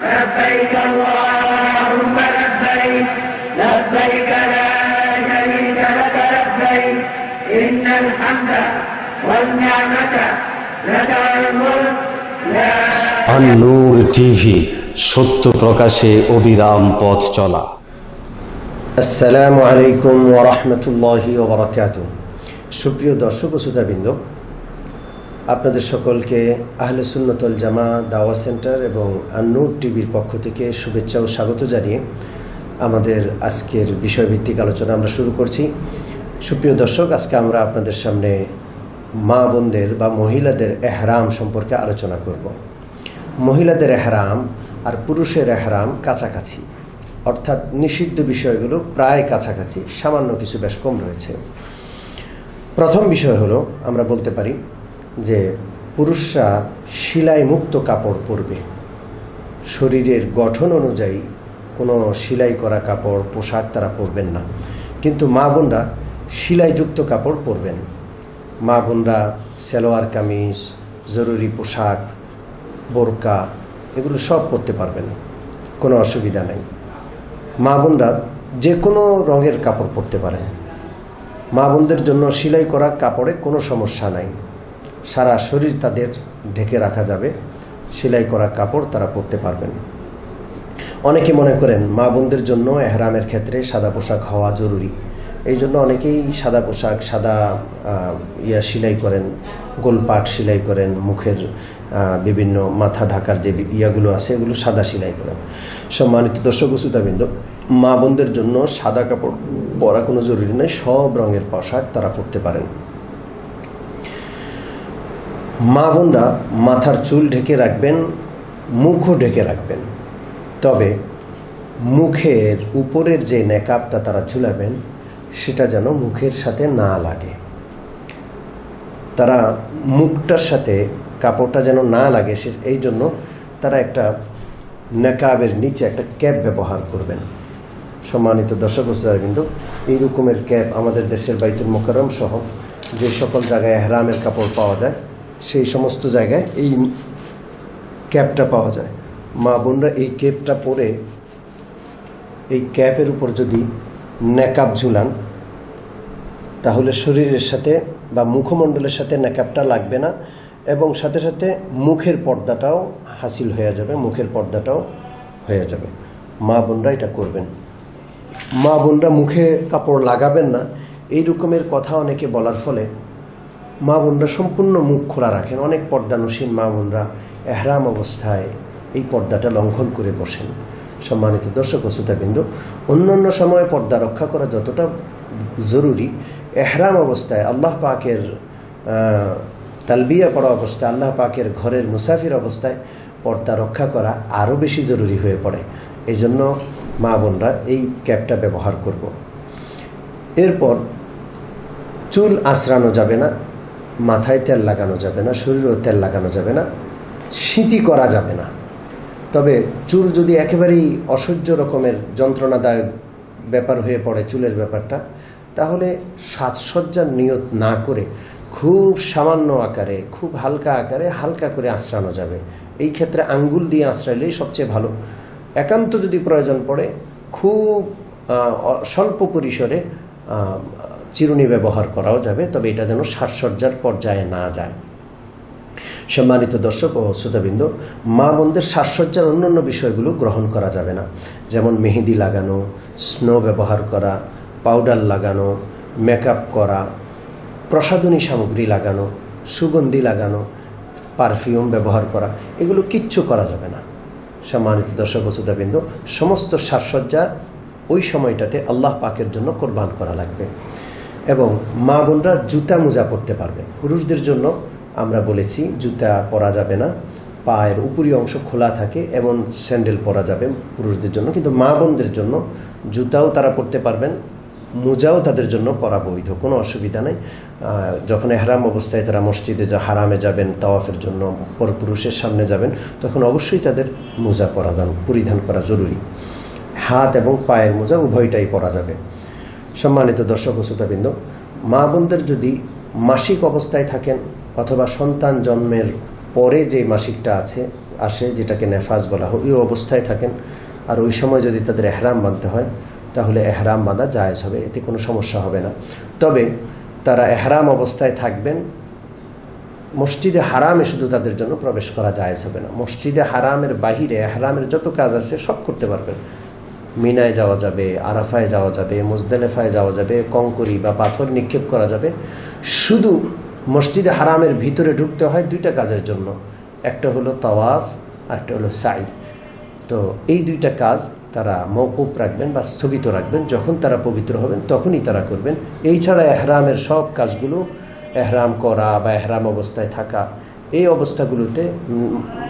لبيك اللهم لبيك لبيك لا شريك لك لبيك إن الحمد والنعمة لك الملك لا আন্নুর TV সত্য প্রকাশে অবিরাম পথ চলা আসসালামু আলাইকুম ওরহমতুল্লাহি ওবরাকাত সুপ্রিয় দর্শক ও শ্রোতাবৃন্দ আপনাদের সকলকে আহলে সুন্নতল জামা দাওয়া সেন্টার এবং আন্নুর টিভির পক্ষ থেকে শুভেচ্ছা ও স্বাগত জানিয়ে আমাদের আজকের বিষয়ভিত্তিক আলোচনা আমরা শুরু করছি। সুপ্রিয় দর্শক, আজকে আমরা আপনাদের সামনে মা বোনদের বা মহিলাদের এহরাম সম্পর্কে আলোচনা করব। মহিলাদের এহরাম আর পুরুষের এহরাম কাছাকাছি, অর্থাৎ নিষিদ্ধ বিষয়গুলো প্রায় কাছাকাছি, সামান্য কিছু বেশ কম রয়েছে। প্রথম বিষয় হলো, আমরা বলতে পারি যে পুরুষরা সেলাই মুক্ত কাপড় পরবে। শরীরের গঠন অনুযায়ী কোনো সেলাই করা কাপড় পোশাক তারা পরবেন না। কিন্তু মা বোনরা সেলাইযুক্ত কাপড় পরবেন। মা বোনরা সেলোয়ার কামিজ, জরুরি পোশাক, বোরকা এগুলো সব পরতে পারবেন, কোনো অসুবিধা নেই। মা বোনরা যে কোনো রঙের কাপড় পরতে পারেন। মা বোনদের জন্য সেলাই করা কাপড়ে কোনো সমস্যা নাই। সারা শরীর তাদের ঢেকে রাখা যাবে, সেলাই করা কাপড় তারা পরতে পারবেন। অনেকে মনে করেন মা বোনদের জন্য এহরামের ক্ষেত্রে সাদা পোশাক হওয়া জরুরি। এই জন্য অনেকেই সাদা পোশাক, সাদা ইয়া সেলাই করেন গোলপাট সেলাই করেন, মুখের বিভিন্ন মাথা ঢাকার যে ইয়াগুলো আছে, এগুলো সাদা সেলাই করেন। সম্মানিত দর্শক শ্রোতাবৃন্দ, মা বোনদের জন্য সাদা কাপড় পরা কোনো জরুরি নয়, সব রঙের পোশাক তারা পরতে পারেন। মা বোনরা মাথার চুল ঢেকে রাখবেন, মুখও ঢেকে রাখবেন। তবে মুখের উপরের যে নেকাবটা তারা চুলাবেন সেটা যেন মুখের সাথে না লাগে। তারা মুখটার সাথে কাপড়টা যেন না লাগে, সে এই জন্য তারা একটা নেকাবের নিচে একটা ক্যাপ ব্যবহার করবেন। সম্মানিত দর্শক কিন্তু এই রকমের ক্যাপ আমাদের দেশের বাইতুল মোকারম সহ যে সকল জায়গায় হেরামের কাপড় পাওয়া যায় সেই সমস্ত জায়গায় এই ক্যাপটা পাওয়া যায়। মা বোনরা এই ক্যাপটা পরে এই ক্যাপের উপর যদি নেকাব ঝুলান, তাহলে শরীরের সাথে বা মুখমণ্ডলের সাথে নেকাবটা লাগবে না এবং সাথে সাথে মুখের পর্দাটাও হাসিল হয়ে যাবে, মুখের পর্দাটাও হয়ে যাবে। মা বোনরা এটা করবেন। মা বোনরা মুখে কাপড় লাগাবেন না। এই রকমের কথা অনেকে বলার ফলে মা বোনরা সম্পূর্ণ মুখ খোলা রাখেন। অনেক পর্দানুসীন মা বোনরা এহরাম অবস্থায় এই পর্দাটা লঙ্ঘন করে বসেন। সম্মানিত দর্শক শ্রোতাবিন্দু অন্য অন্য সময় পর্দা রক্ষা করা যতটা জরুরি, এহরাম অবস্থায় আল্লাহ পাকের তালবিয়া পড়া অবস্থায়, আল্লাহ পাকের ঘরের মুসাফির অবস্থায় পর্দা রক্ষা করা আরও বেশি জরুরি হয়ে পড়ে। এই জন্য মা বোনরা এই ক্যাপটা ব্যবহার করব। এরপর চুল আঁচড়ানো যাবে না। মাথায় তেল লাগানো যাবে না, শরীরেও তেল লাগানো যাবে না শীতি করা যাবে না। তবে চুল যদি একেবারেই অসহ্য রকমের যন্ত্রণাদায়ক ব্যাপার হয়ে পড়ে চুলের ব্যাপারটা, তাহলে সাজসজ্জার নিয়ত না করে খুব সামান্য আকারে, খুব হালকা আকারে হালকা করে আঁচড়ানো যাবে। এই ক্ষেত্রে আঙ্গুল দিয়ে আঁচড়াইলেই সবচেয়ে ভালো। একান্ত যদি প্রয়োজন পড়ে, খুব স্বল্প পরিসরে চিরুনি ব্যবহার করাও যাবে, তবে এটা যেন সাজসজ্জার পর্যায়ে না যায়। সম্মানিত দর্শক ও শ্রোতাবৃন্দ, মা বোনদের সাজসজ্জার অন্যান্য বিষয়গুলো গ্রহণ করা যাবে না। যেমন মেহেদি লাগানো, স্নো ব্যবহার করা, পাউডার লাগানো, মেকআপ করা, প্রসাধনী সামগ্রী লাগানো, সুগন্ধি লাগানো, পারফিউম ব্যবহার করা, এগুলো কিচ্ছু করা যাবে না। সম্মানিত দর্শক ও শ্রোতাবৃন্দ, সমস্ত সাজসজ্জা ওই সময়টাতে আল্লাহ পাকের জন্য কোরবান করা লাগবে। এবং মা বোনরা জুতা মোজা পরতে পারবে। পুরুষদের জন্য আমরা বলেছি জুতা পরা যাবে না, পায়ের উপরি অংশ খোলা থাকে এবং স্যান্ডেল পরা যাবে পুরুষদের জন্য, কিন্তু মা বোনদের জন্য জুতাও তারা পরতে পারবেন, মোজাও তাদের জন্য পরা বৈধ, কোনো অসুবিধা নেই। যখন হারাম অবস্থায় তারা মসজিদে যা হারামে যাবেন, তাওয়াফের জন্য পরপুরুষের সামনে যাবেন, তখন অবশ্যই তাদের মোজা পরাধান পরিধান করা জরুরি। হাত এবং পায়ের মোজা উভয়টাই পরা যাবে। সম্মানিত দর্শক শ্রোতাবৃন্দ, মা বোনদের যদি মাসিক অবস্থায় থাকেন অথবা সন্তান জন্মের পরে যে মাসিকটা আছে, আসে, যেটাকে নেফাজ বলা হয়, ওই অবস্থায় থাকেন। আর ওই সময় যদি তাদের এহরাম বাঁধতে হয়, তাহলে এহরাম বাঁধা জায়েজ হবে, এতে কোনো সমস্যা হবে না। তবে তারা এহরাম অবস্থায় থাকবেন, মসজিদে হারামে শুধু তাদের জন্য প্রবেশ করা জায়েজ হবে না। মসজিদে হারামের বাহিরে এহরামের যত কাজ আছে সব করতে পারবেন। মিনায় যাওয়া যাবে, আরাফায় যাওয়া যাবে, মুজদালেফায় যাওয়া যাবে, কঙ্করি বা পাথর নিক্ষেপ করা যাবে। শুধু মসজিদে হারামের ভিতরে ঢুকতে হয় দুইটা কাজের জন্য। একটা হলো তাওয়াফ, আর একটা হলো সাই তো এই দুইটা কাজ তারা মৌকুফ রাখবেন বা স্থগিত রাখবেন। যখন তারা পবিত্র হবেন, তখনই তারা করবেন। এই ছাড়া এহরামের সব কাজগুলো এহরাম করা বা এহরাম অবস্থায় থাকা, এই অবস্থাগুলোতে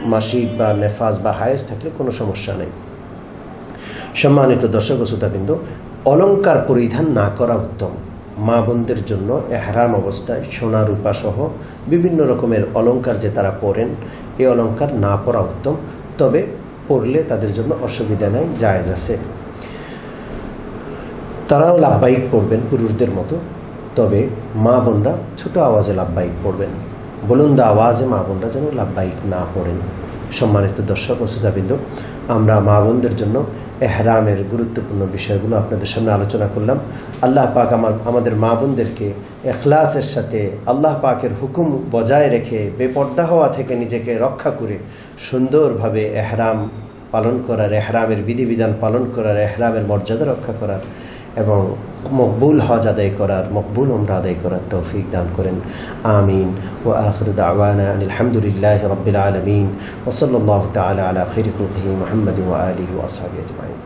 মাসিক বা নেফাজ বা হায়েস থাকলে কোনো সমস্যা নেই। সম্মানিত দর্শক শ্রোতাবৃন্দ অলঙ্কার পরিধান না করা উত্তম। মা বোনদের জন্য এহরাম অবস্থায় সোনা, রূপা সহ বিভিন্ন রকমের অলঙ্কার যে তারা পরেন এই অলঙ্কার না পরা উত্তম, তবে পরলে তাদের জন্য অসুবিধা নেই, জায়েজ আছে। তারাও লাভবাহিক পড়বেন পুরুষদের মতো, তবে মা বোনরা ছোট আওয়াজে লাভবাহিক পড়বেন। বলুন দা আওয়াজে মা বোনরা যেন লাভবাহিক না পড়েন। সম্মানিত দর্শক ও শ্রোতাবৃন্দ, আমরা মা বোনদের জন্য এহরামের গুরুত্বপূর্ণ বিষয়গুলো আপনাদের সামনে আলোচনা করলাম। আল্লাহ পাক আমার, আমাদের মা বোনদেরকে এখলাসের সাথে আল্লাহ পাকের হুকুম বজায় রেখে বেপর্দা হওয়া থেকে নিজেকে রক্ষা করে সুন্দরভাবে এহরাম পালন করার, এহরামের বিধিবিধান পালন করার, এহরামের মর্যাদা রক্ষা করার এবং মকবুল হজ আদায় করার, মকবুল উমরা আদায় করার তৌফিক দান করেন। আমিন। ও আখর আলহামদুলিল্লাহ রবিল ওসল্লাহ তালা আলা খৈর মহম্মদ আলী ওয়াসাবি আজমাইন।